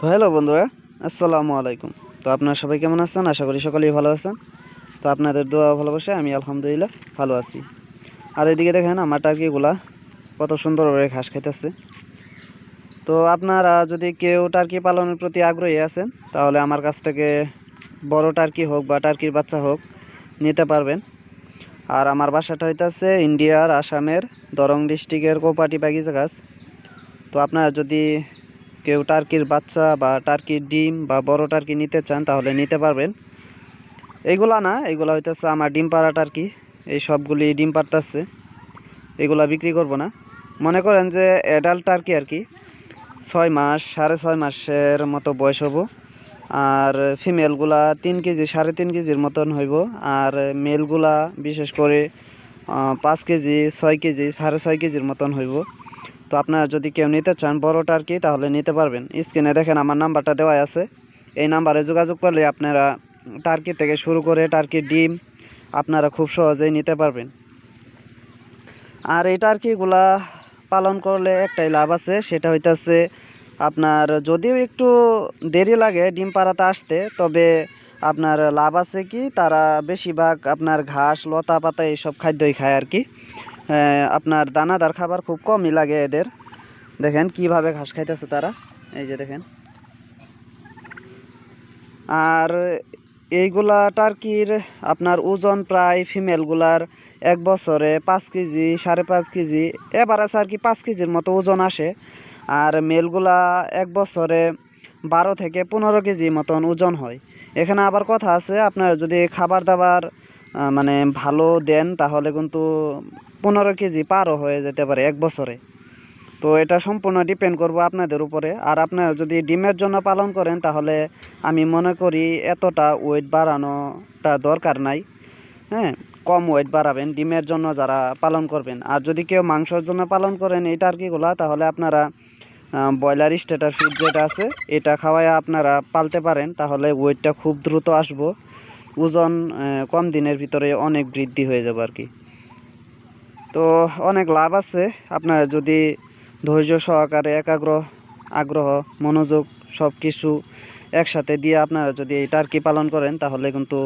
তো হ্যালো বন্ধুরা, আসসালামু আলাইকুম। তো আপনারা সবাই কেমন আছেন? আশা করি সকলেই ভালো আছেন। তো আপনাদের দোয়া ভালোবাসে আমি আলহামদুলিল্লাহ ভালো আছি। আর এদিকে দেখেন, আমার টার্কিগুলা কত সুন্দরভাবে ঘাস খাইতেছে। তো আপনারা যদি কেউ টার্কি পালনের প্রতি আগ্রহী আছেন, তাহলে আমার কাছ থেকে বড় টার্কি হোক বা টার্কির বাচ্চা হোক নিতে পারবেন। আর আমার বাসাটা হইতেছে ইন্ডিয়ার আসামের দরং ডিস্ট্রিক্টের কোপাটি বাগিচা গাছ। তো আপনারা যদি কেউ টার্কির বাচ্চা বা টার্কির ডিম বা বড় টার্কি নিতে চান, তাহলে নিতে পারবেন। এইগুলা না, এগুলা হইতেছে আমার ডিম পাড়া টার্কি। এই সবগুলি ডিম পারতেছে এগুলা বিক্রি করব না। মনে করেন যে অ্যাডাল্ট টার্কি আর কি, ছয় মাস, সাড়ে ছয় মাসের মতো বয়স হব আর ফিমেলগুলা তিন কেজি, সাড়ে তিন কেজির মতন হইব। আর মেলগুলা বিশেষ করে পাঁচ কেজি, ছয় কেজি, সাড়ে ছয় কেজির মতন হইব। তো আপনারা যদি কেউ নিতে চান বড় টার্কি তাহলে নিতে পারবেন। স্ক্রিনে দেখেন আমার নাম্বারটা দেওয়া আছে। এই নাম্বারে যোগাযোগ করলে আপনারা টার্কি থেকে শুরু করে টার্কির ডিম আপনারা খুব সহজেই নিতে পারবেন। আর এই টার্কিগুলা পালন করলে একটাই লাভ আছে, সেটা হইতেছে আপনার যদিও একটু দেরি লাগে ডিম পাড়াতে আসতে, তবে আপনার লাভ আছে কি, তারা বেশিরভাগ আপনার ঘাস, লতা পাতা এইসব খাদ্যই খায় আর কি। আপনার দানাদার খাবার খুব কমই লাগে এদের। দেখেন কীভাবে ঘাস খাইতেছে তারা। এই যে দেখেন। আর এইগুলা টার্কির আপনার ওজন প্রায় ফিমেলগুলার এক বছরে পাঁচ কেজি, সাড়ে পাঁচ কেজি। এবার আছে আর কি পাঁচ কেজির মতো ওজন আসে। আর মেলগুলা এক বছরে বারো থেকে পনেরো কেজি মতন ওজন হয়। এখানে আবার কথা আছে, আপনার যদি খাবার দাবার মানে ভালো দেন, তাহলে কিন্তু পনেরো কেজি পারও হয়ে যেতে পারে এক বছরে। তো এটা সম্পূর্ণ ডিপেন্ড করব আপনাদের উপরে। আর আপনারা যদি ডিমের জন্য পালন করেন, তাহলে আমি মনে করি এতটা ওয়েট বাড়ানোটা দরকার নাই। হ্যাঁ কম ওয়েট বাড়াবেন ডিমের জন্য যারা পালন করবেন। আর যদি কেউ মাংসের জন্য পালন করেন, এই টার্কিগুলা, তাহলে আপনারা ব্রয়লার স্টেটার ফিড যেটা আছে, এটা খাওয়ায় আপনারা পালতে পারেন। তাহলে ওয়েটটা খুব দ্রুত আসব। ওজন কম দিনের ভিতরে অনেক বৃদ্ধি হয়ে যাবে আর কি। তো অনেক লাভ আছে। আপনারা যদি ধৈর্য সহকারে, একাগ্র, আগ্রহ, মনোযোগ সব কিছু একসাথে দিয়ে আপনারা যদি এই টার্কি পালন করেন, তাহলে কিন্তু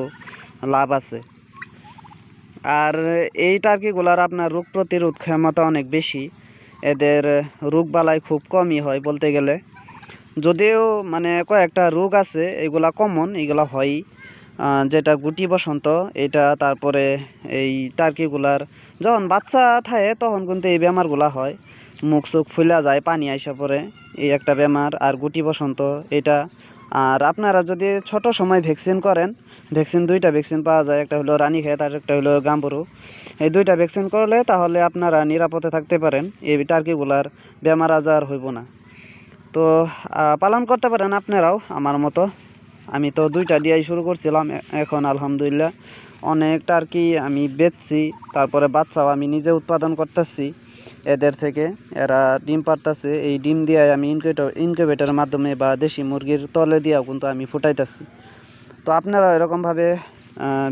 লাভ আছে। আর এই টার্কিগুলার আপনার রোগ প্রতিরোধ ক্ষমতা অনেক বেশি। এদের রোগ বালাই খুব কমই হয় বলতে গেলে। যদিও মানে কয়েকটা রোগ আছে, এগুলা কমন এগুলা হয়ই। যেটা গুটি বসন্ত, এটা তারপরে এই টার্কিগুলার যখন বাচ্চা থাকে তখন কিন্তু এই বেমারগুলা হয়। মুখ চোখ ফুলা যায়, পানি আইসা পরে এই একটা বেমার। আর গুটি বসন্ত, এটা, আর আপনারা যদি ছোট সময় ভ্যাকসিন করেন, ভ্যাকসিন দুইটা ভ্যাকসিন পাওয়া যায়, একটা হলো রানীক্ষেত আর একটা হলো গাম্বুরু। এই দুইটা ভ্যাকসিন করলে তাহলে আপনারা নিরাপদে থাকতে পারেন, এই টার্কিগুলার বেমার আজার হইব না। তো পালন করতে পারেন আপনারাও আমার মতো। আমি তো দুইটা দিয়েই শুরু করছিলাম এখন আলহামদুলিল্লাহ অনেক টার্কি আমি বেচছি। তারপরে বাচ্চাও আমি নিজে উৎপাদন করতেছি। এদের থেকে এরা ডিম পারতেছে এই ডিম দিয়ে আমি ইনকিউবেটর ইনকিউবেটরের মাধ্যমে বা দেশি মুরগির তলে দিয়েও কিন্তু আমি ফুটাইতেছি। তো আপনারা এরকমভাবে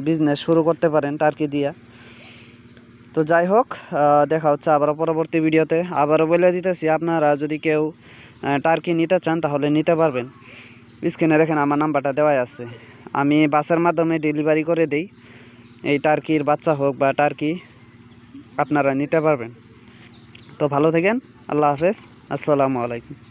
বিজনেস শুরু করতে পারেন টার্কি দিয়া। তো যাই হোক দেখা হচ্ছে আবারও পরবর্তী ভিডিওতে। আবারও বলে দিতেছি, আপনারা যদি কেউ টার্কি নিতে চান তাহলে নিতে পারবেন। স্ক্রিনে দেখেন আমার নাম্বারটা দেওয়াই আছে। আমি বাসের মাধ্যমে ডেলিভারি করে দেই। এই টার্কির বাচ্চা হোক বা টার্কি, আপনারা নিতে পারবেন। তো ভালো থাকেন, আল্লাহ হাফেজ, আসসালামু আলাইকুম।